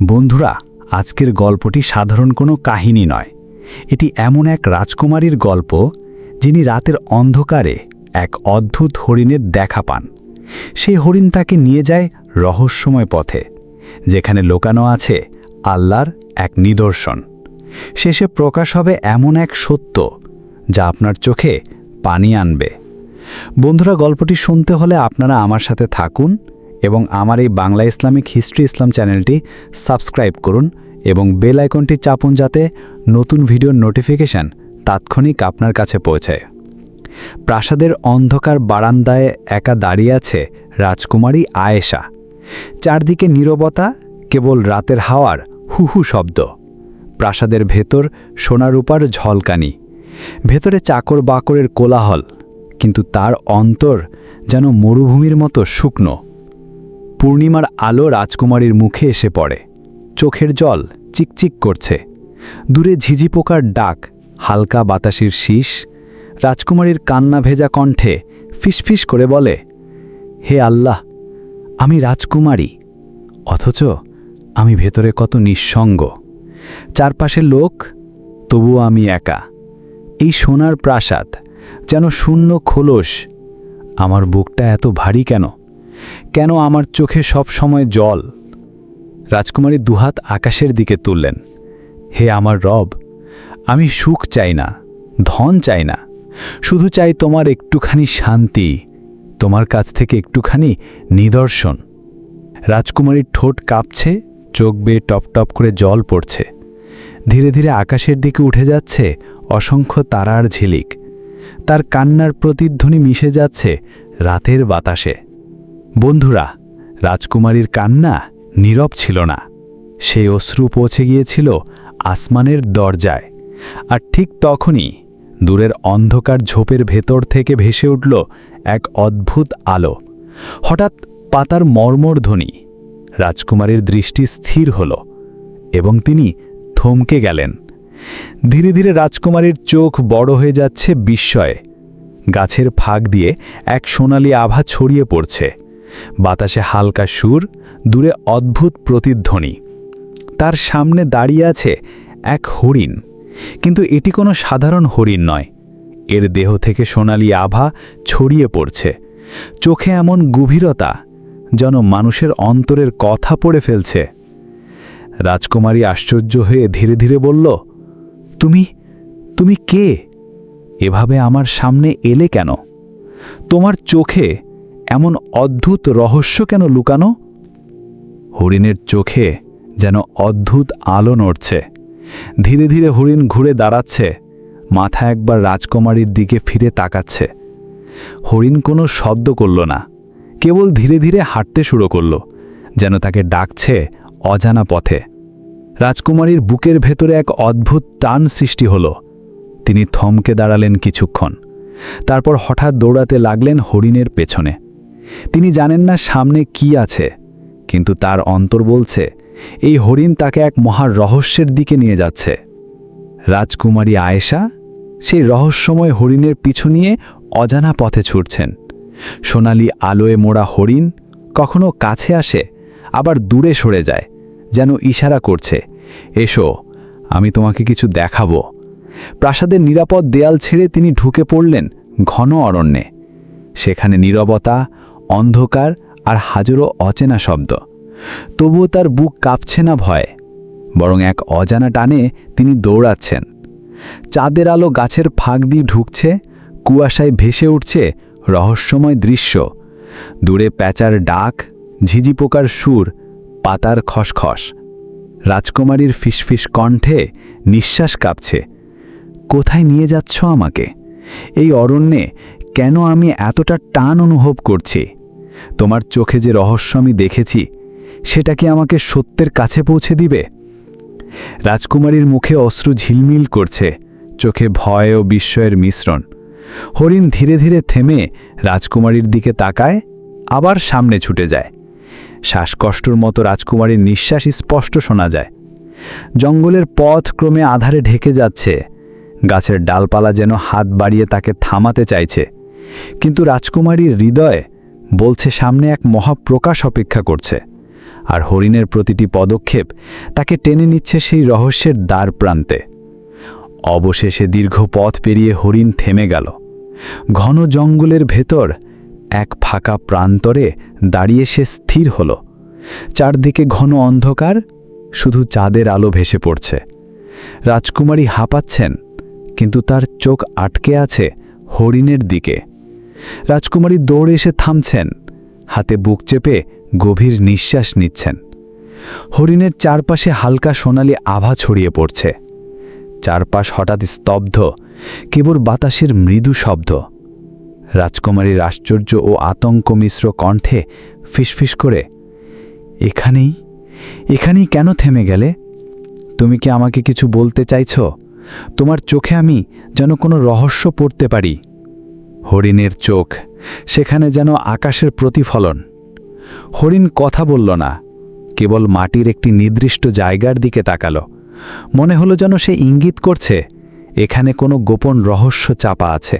বন্ধুরা, আজকের গল্পটি সাধারণ কোনো কাহিনী নয়। এটি এমন এক রাজকুমারীর গল্প যিনি রাতের অন্ধকারে এক অদ্ভুত হরিণের দেখা পান। সেই হরিণ তাকে নিয়ে যায় রহস্যময় পথে, যেখানে লোকানো আছে আল্লাহর এক নিদর্শন। শেষে প্রকাশ হবে এমন এক সত্য যা আপনার চোখে পানি আনবে। বন্ধুরা, গল্পটি শুনতে হলে আপনারা আমার সাথে থাকুন। এবং আমার এই বাংলা ইসলামিক হিস্ট্রি ইসলাম চ্যানেলটি সাবস্ক্রাইব করুন এবং বেল আইকনটি চাপুন যাতে নতুন ভিডিওর নোটিফিকেশান তাৎক্ষণিক আপনার কাছে পৌঁছায়। প্রাসাদের অন্ধকার বারান্দায় একা দাঁড়িয়ে আছে রাজকুমারী আয়েশা। চারদিকে নীরবতা, কেবল রাতের হাওয়ার হুহু শব্দ। প্রাসাদের ভেতর সোনারূপার ঝলকানি। ভেতরে চাকর বাকরের কোলাহল, কিন্তু তার অন্তর যেন মরুভূমির মতো শুকনো। পূর্ণিমার আলো রাজকুমারীর মুখে এসে পড়ে। চোখের জল চিকচিক করছে। দূরে ঝিঝি পোকার ডাক, হালকা বাতাসের শীষ। রাজকুমারীর কান্না ভেজা কণ্ঠে ফিসফিস করে বলে, হে আল্লাহ, আমি রাজকুমারী। অথচ আমি ভেতরে কত নিঃসঙ্গ। চারপাশে লোক, তবুও আমি একা। এই সোনার প্রাসাদ যেন শূন্য খোলস। আমার বুকটা এত ভারী কেন? কেন আমার চোখে সব সময় জল? রাজকুমারী দুহাত আকাশের দিকে তুললেন। হে আমার রব, আমি সুখ চাই না, ধন চাই না। শুধু চাই তোমার একটুখানি শান্তি, তোমার কাছ থেকে একটুখানি নিদর্শন। রাজকুমারীর ঠোঁট কাঁপছে, চোখ বেয়ে টপ টপ করে জল পড়ছে। ধীরে ধীরে আকাশের দিকে উঠে যাচ্ছে অসংখ্য তারার ঝিলিক। তার কান্নার প্রতিধ্বনি মিশে যাচ্ছে রাতের বাতাসে। বন্ধুরা, রাজকুমারীর কান্না নীরব ছিল না। সেই অশ্রু পৌঁছে গিয়েছিল আসমানের দরজায় আর ঠিক তখনই দূরের অন্ধকার ঝোপের ভেতর থেকে ভেসে উঠল এক অদ্ভুত আলো। হঠাৎ পাতার মর্মর ধ্বনি, রাজকুমারীর দৃষ্টি স্থির হল এবং তিনি থমকে গেলেন। ধীরে ধীরে রাজকুমারীর চোখ বড় হয়ে যাচ্ছে বিস্ময়ে, গাছের ফাঁক দিয়ে এক সোনালি আভা ছড়িয়ে পড়ছে। বাতাসে হালকা সুর, দূরে অদ্ভুত প্রতিধ্বনি। তার সামনে দাঁড়িয়ে আছে এক হরিণ। কিন্তু এটি কোনো সাধারণ হরিণ নয়। এর দেহ থেকে সোনালি আভা ছড়িয়ে পড়ছে। চোখে এমন গভীরতা যেন মানুষের অন্তরের কথা পড়ে ফেলছে। রাজকুমারী আশ্চর্য হয়ে ধীরে ধীরে বলল, তুমি তুমি কে? এভাবে আমার সামনে এলে কেন? তোমার চোখে এমন অদ্ভুত রহস্য কেন লুকানো? হরিণের চোখে যেন অদ্ভুত আলো নড়ছে। ধীরে ধীরে হরিণ ঘুরে দাঁড়াচ্ছে, মাথা একবার রাজকুমারীর দিকে ফিরে তাকাচ্ছে। হরিণ কোনো শব্দ করল না, কেবল ধীরে ধীরে হাঁটতে শুরু করল, যেন তাকে ডাকছে অজানা পথে। রাজকুমারীর বুকের ভেতরে এক অদ্ভুত টান সৃষ্টি হল। তিনি থমকে দাঁড়ালেন কিছুক্ষণ, তারপর হঠাৎ দৌড়াতে লাগলেন হরিণের পেছনে। তিনি জানেন না সামনে কি আছে, কিন্তু তার অন্তর বলছে, এই হরিণ তাকে এক মহা রহস্যের দিকে নিয়ে যাচ্ছে। রাজকুমারী আয়েশা সেই রহস্যময় হরিণের পিছু নিয়ে অজানা পথে ছুটছেন। সোনালি আলোয় মোড়া হরিণ কখনো কাছে আসে, আবার দূরে সরে যায়, যেন ইশারা করছে, এসো, আমি তোমাকে কিছু দেখাবো। প্রাসাদের নিরাপদ দেয়াল ছেড়ে তিনি ঢুকে পড়লেন ঘন অরণ্যে। সেখানে নীরবতা অন্ধকার আর হাজারো অচেনা শব্দ। তবুও তার বুক কাঁপছে না ভয়, বরং এক অজানা টানে তিনি দৌড়াচ্ছেন। চাঁদের আলো গাছের ফাঁক দিয়ে ঢুকছে, কুয়াশায় ভেসে উঠছে রহস্যময় দৃশ্য। দূরে প্যাচার ডাক, ঝিঝি পোকার সুর, পাতার খসখস। রাজকুমারীর ফিসফিস কণ্ঠে নিঃশ্বাস কাঁপছে। কোথায় নিয়ে যাচ্ছ আমাকে? এই অরণ্যে কেন আমি এতটা টান অনুভব করছি? তোমার চোখে যে রহস্য আমি দেখেছি, সেটা কি আমাকে সত্যের কাছে পৌঁছে দিবে? রাজকুমারীর মুখে অশ্রু ঝিলমিল করছে, চোখে ভয় ও বিস্ময়ের মিশ্রণ। হরিণ ধীরে ধীরে থেমে রাজকুমারীর দিকে তাকায়, আবার সামনে ছুটে যায়। শ্বাসকষ্টর মতো রাজকুমারীর নিঃশ্বাস স্পষ্ট শোনা যায়। জঙ্গলের পথ ক্রমে আধারে ঢেকে যাচ্ছে। গাছের ডালপালা যেন হাত বাড়িয়ে তাকে থামাতে চাইছে। কিন্তু রাজকুমারীর হৃদয় বলছে, সামনে এক মহাপ্রকাশ অপেক্ষা করছে, আর হরিণের প্রতিটি পদক্ষেপ তাকে টেনে নিচ্ছে সেই রহস্যের দ্বার প্রান্তে। অবশেষে দীর্ঘ পথ পেরিয়ে হরিণ থেমে গেল। ঘন জঙ্গলের ভেতর এক ফাঁকা প্রান্তরে দাঁড়িয়ে সে স্থির হল। চারদিকে ঘন অন্ধকার, শুধু চাঁদের আলো ভেসে পড়ছে। রাজকুমারী হাঁপাচ্ছেন, কিন্তু তার চোখ আটকে আছে হরিণের দিকে। রাজকুমারী দৌড়ে এসে থামছেন। হাতে বুক চেপে গভীর নিঃশ্বাস নিচ্ছেন। হরিণের চারপাশে হালকা সোনালি আভা ছড়িয়ে পড়ছে। চারপাশ হঠাৎ স্তব্ধ, কেবল বাতাসের মৃদু শব্দ। রাজকুমারীর আশ্চর্য ও আতঙ্ক মিশ্র কণ্ঠে ফিসফিস করে, এখানেই? এখানেই কেন থেমে গেলে? তুমি কি আমাকে কিছু বলতে চাইছ? তোমার চোখে আমি যেন কোনো রহস্য পড়তে পারি। হরিণের চোখ, সেখানে যেন আকাশের প্রতিফলন। হরিণ কথা বলল না, কেবল মাটির একটি নির্দিষ্ট জায়গার দিকে তাকাল। মনে হলো যেন সে ইঙ্গিত করছে, এখানে কোনো গোপন রহস্য চাপা আছে।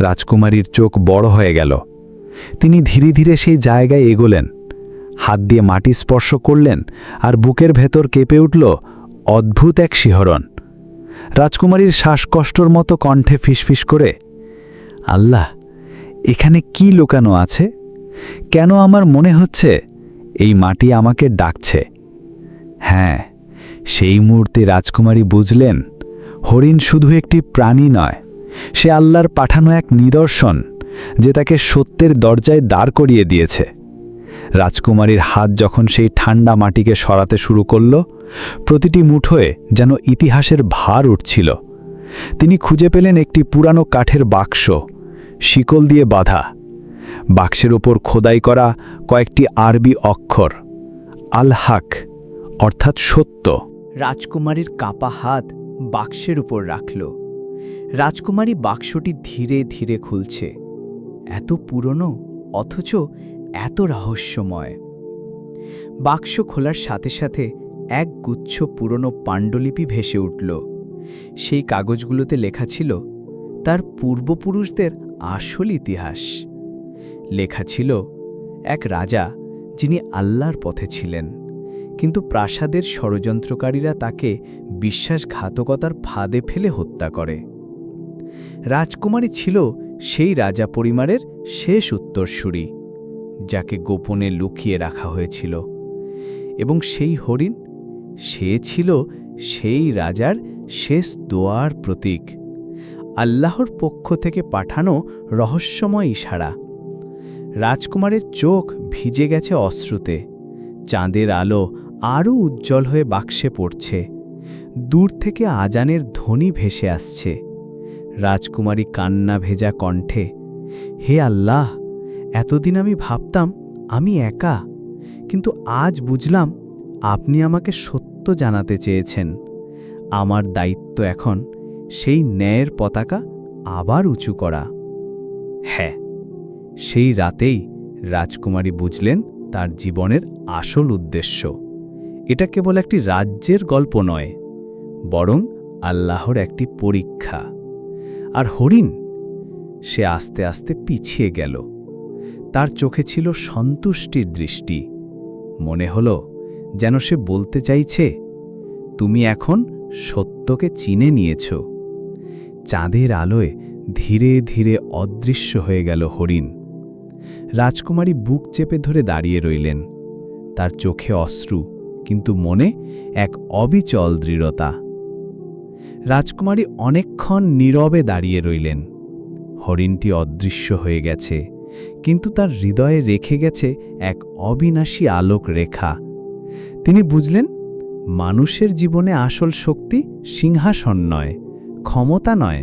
রাজকুমারীর চোখ বড় হয়ে গেল। তিনি ধীরে ধীরে সেই জায়গায় এগোলেন। হাত দিয়ে মাটি স্পর্শ করলেন আর বুকের ভেতর কেঁপে উঠল অদ্ভুত এক শিহরণ। রাজকুমারীর শ্বাসকষ্টর মতো কণ্ঠে ফিসফিস করে আল্লাহ, এখানে কি লুকানো আছে? কেন আমার মনে হচ্ছে এই মাটি আমাকে ডাকছে? হ্যাঁ সেই মুহূর্তে রাজকুমারী বুঝলেন, হরিণ শুধু একটি প্রাণী নয়, সে আল্লাহর পাঠানো এক নিদর্শন যে তাকে সত্যের দরজায় দাঁড় করিয়ে দিয়েছে। রাজকুমারীর হাত যখন সেই ঠান্ডা মাটিকে সরাতে শুরু করল, প্রতিটি মুঠোয় যেন ইতিহাসের ভার উঠছিল। তিনি খুঁজে পেলেন একটি পুরানো কাঠের বাক্স শিকল দিয়ে বাঁধা। বাক্সের ওপর খোদাই করা কয়েকটি আরবি অক্ষর। আল হাক অর্থাৎ সত্য। রাজকুমারীর কাপা হাত বাক্সের উপর রাখল। রাজকুমারী বাক্সটি ধীরে ধীরে খুলছে। এত পুরনো, অথচ এত রহস্যময়। বাক্স খোলার সাথে সাথে এক গুচ্ছ পুরনো পাণ্ডুলিপি ভেসে উঠল। সেই কাগজগুলোতে লেখা ছিল, তার পূর্বপুরুষদের আসল ইতিহাস। লেখা ছিল এক রাজা যিনি আল্লাহর পথে ছিলেন, কিন্তু প্রাসাদের ষড়যন্ত্রকারীরা তাকে বিশ্বাসঘাতকতার ফাঁদে ফেলে হত্যা করে। রাজকুমারী ছিল সেই রাজা পরিবারের শেষ উত্তরসূরি, যাকে গোপনে লুকিয়ে রাখা হয়েছিল। এবং সেই হরিণ, সে ছিল সেই রাজার শেষ দোয়ার প্রতীক। আল্লাহর পক্ষ থেকে পাঠানো রহস্যময় ইশারা। রাজকুমারের চোখ ভিজে গেছে অশ্রুতে। চাঁদের আলো আরও উজ্জ্বল হয়ে বাক্সে পড়ছে। দূর থেকে আজানের ধ্বনি ভেসে আসছে। রাজকুমারী কান্না ভেজা কণ্ঠে, হে আল্লাহ, এতদিন আমি ভাবতাম আমি একা, কিন্তু আজ বুঝলাম আপনি আমাকে সত্য জানাতে চেয়েছেন। আমার দায়িত্ব এখন সেই ন্যায়ের পতাকা আবার উঁচু করা। হ্যাঁ সেই রাতেই রাজকুমারী বুঝলেন তার জীবনের আসল উদ্দেশ্য। এটা কেবল একটি রাজ্যের গল্প নয়, বরং আল্লাহর একটি পরীক্ষা। আর হরিণ, সে আস্তে আস্তে পিছিয়ে গেল। তার চোখে ছিল সন্তুষ্টির দৃষ্টি। মনে হল যেন সে বলতে চাইছে, তুমি এখন সত্যকে চিনে নিয়েছ। চাঁদের আলোয় ধীরে ধীরে অদৃশ্য হয়ে গেল হরিণ। রাজকুমারী বুক চেপে ধরে দাঁড়িয়ে রইলেন। তার চোখে অশ্রু, কিন্তু মনে এক অবিচল দৃঢ়তা। রাজকুমারী অনেকক্ষণ নীরবে দাঁড়িয়ে রইলেন। হরিণটি অদৃশ্য হয়ে গেছে, কিন্তু তার হৃদয়ে রেখে গেছে এক অবিনাশী আলোক রেখা। তিনি বুঝলেন, মানুষের জীবনে আসল শক্তি সিংহাসন নয়। ক্ষমতা নয়,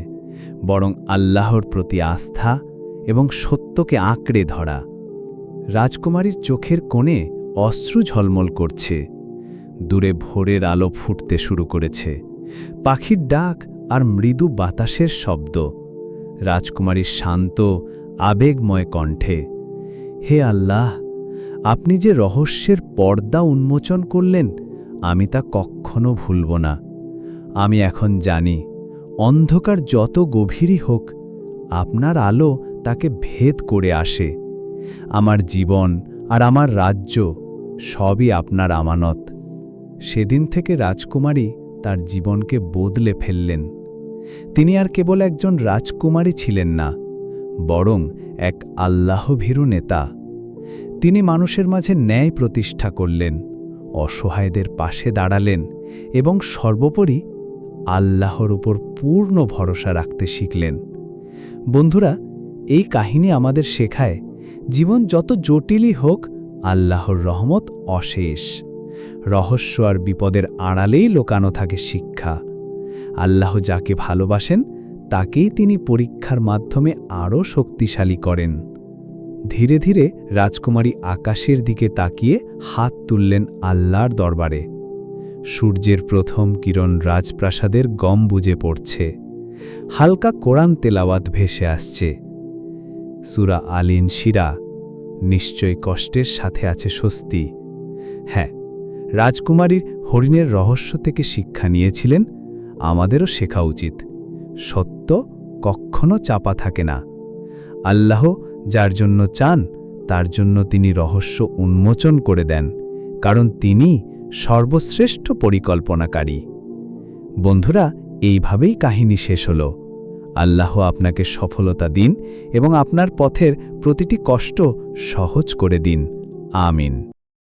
বরং আল্লাহর প্রতি আস্থা এবং সত্যকে আঁকড়ে ধরা। রাজকুমারীর চোখের কোণে অশ্রু ঝলমল করছে, দূরে ভোরের আলো ফুটতে শুরু করেছে, পাখির ডাক আর মৃদু বাতাসের শব্দ। রাজকুমারীর শান্ত, আবেগময় কণ্ঠে, হে আল্লাহ, আপনি যে রহস্যের পর্দা উন্মোচন করলেন, আমি তা কখনো ভুলব না। আমি এখন জানি অন্ধকার যত গভীরই হোক, আপনার আলো তাকে ভেদ করে আসে। আমার জীবন আর আমার রাজ্য সবই আপনার আমানত। সেদিন থেকে রাজকুমারী তার জীবনকে বদলে ফেললেন। তিনি আর কেবল একজন রাজকুমারী ছিলেন না, বরং এক আল্লাহভীরু নেতা। তিনি মানুষের মাঝে ন্যায় প্রতিষ্ঠা করলেন, অসহায়দের পাশে দাঁড়ালেন এবং সর্বোপরি আল্লাহর উপর পূর্ণ ভরসা রাখতে শিখলেন। বন্ধুরা, এই কাহিনী আমাদের শেখায়, জীবন যত জটিলই হোক, আল্লাহর রহমত অশেষ। রহস্য আর বিপদের আড়ালেই লোকানো থাকে শিক্ষা। আল্লাহ যাকে ভালোবাসেন, তাকেই তিনি পরীক্ষার মাধ্যমে আরও শক্তিশালী করেন। ধীরে ধীরে রাজকুমারী আকাশের দিকে তাকিয়ে হাত তুললেন আল্লাহর দরবারে। সূর্যের প্রথম কিরণ রাজপ্রাসাদের গম বুঝে পড়ছে। হালকা কোরআন তেলাওয়াত ভেসে আসছে। সুরা আলিন শিরা নিশ্চয় কষ্টের সাথে আছে স্বস্তি। হ্যাঁ রাজকুমারীর হরিণের রহস্য থেকে শিক্ষা নিয়েছিলেন, আমাদেরও শেখা উচিত। সত্য কখনো চাপা থাকে না। আল্লাহ যার জন্য চান, তার জন্য তিনি রহস্য উন্মোচন করে দেন, কারণ তিনি সর্বশ্রেষ্ঠ পরিকল্পনাকারী। বন্ধুরা, এইভাবেই কাহিনী শেষ হল। আল্লাহ আপনাকে সফলতা দিন এবং আপনার পথের প্রতিটি কষ্ট সহজ করে দিন। আমিন।